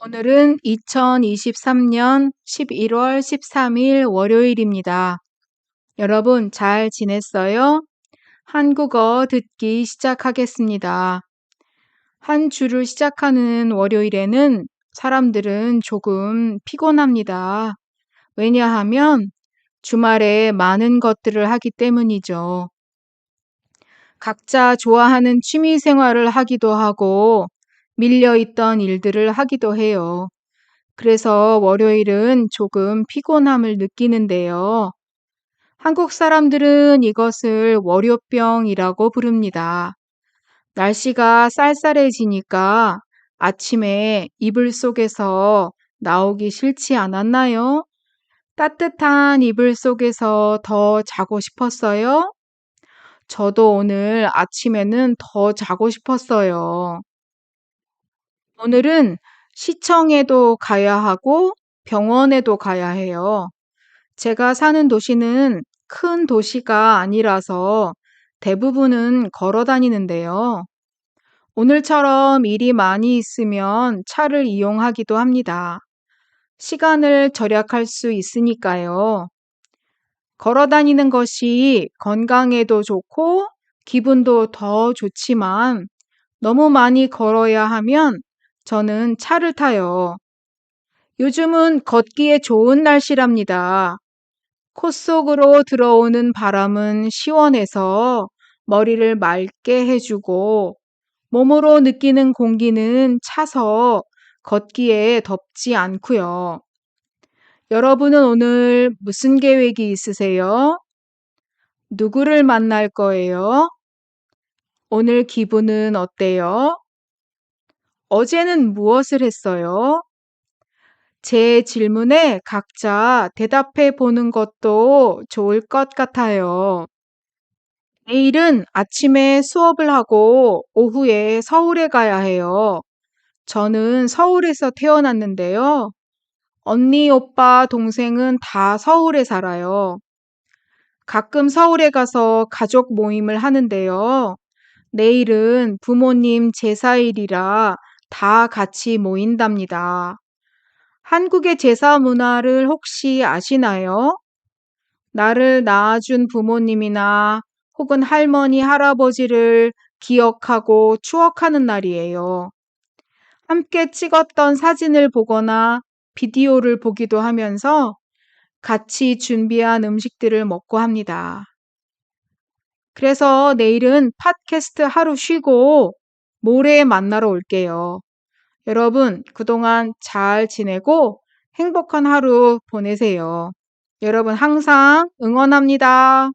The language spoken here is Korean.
오늘은 2023년 11월 13일 월요일입니다. 여러분 잘 지냈어요? 한국어 듣기 시작하겠습니다. 한 주를 시작하는 월요일에는 사람들은 조금 피곤합니다. 왜냐하면 주말에 많은 것들을 하기 때문이죠. 각자 좋아하는 취미 생활을 하기도 하고 밀려있던 일들을 하기도 해요. 그래서 월요일은 조금 피곤함을 느끼는데요. 한국 사람들은 이것을 월요병이라고 부릅니다. 날씨가 쌀쌀해지니까 아침에 이불 속에서 나오기 싫지 않았나요? 따뜻한 이불 속에서 더 자고 싶었어요? 저도 오늘 아침에는 더 자고 싶었어요. 오늘은 시청에도 가야 하고 병원에도 가야 해요. 제가 사는 도시는 큰 도시가 아니라서 대부분은 걸어 다니는데요. 오늘처럼 일이 많이 있으면 차를 이용하기도 합니다. 시간을 절약할 수 있으니까요. 걸어 다니는 것이 건강에도 좋고 기분도 더 좋지만 너무 많이 걸어야 하면 저는 차를 타요. 요즘은 걷기에 좋은 날씨랍니다. 콧 속으로 들어오는 바람은 시원해서 머리를 맑게 해주고 몸으로 느끼는 공기는 차서 걷기에 덥지 않고요. 여러분은 오늘 무슨 계획이 있으세요? 누구를 만날 거예요? 오늘 기분은 어때요? 어제는 무엇을 했어요? 제 질문에 각자 대답해 보는 것도 좋을 것 같아요. 내일은 아침에 수업을 하고 오후에 서울에 가야 해요. 저는 서울에서 태어났는데요. 언니, 오빠, 동생은 다 서울에 살아요. 가끔 서울에 가서 가족 모임을 하는데요. 내일은 부모님 제사일이라 다 같이 모인답니다. 한국의 제사 문화를 혹시 아시나요? 나를 낳아준 부모님이나 혹은 할머니, 할아버지를 기억하고 추억하는 날이에요. 함께 찍었던 사진을 보거나 비디오를 보기도 하면서 같이 준비한 음식들을 먹고 합니다. 그래서 내일은 팟캐스트 하루 쉬고 모레 만나러 올게요. 여러분, 그동안 잘 지내고 행복한 하루 보내세요. 여러분 항상 응원합니다.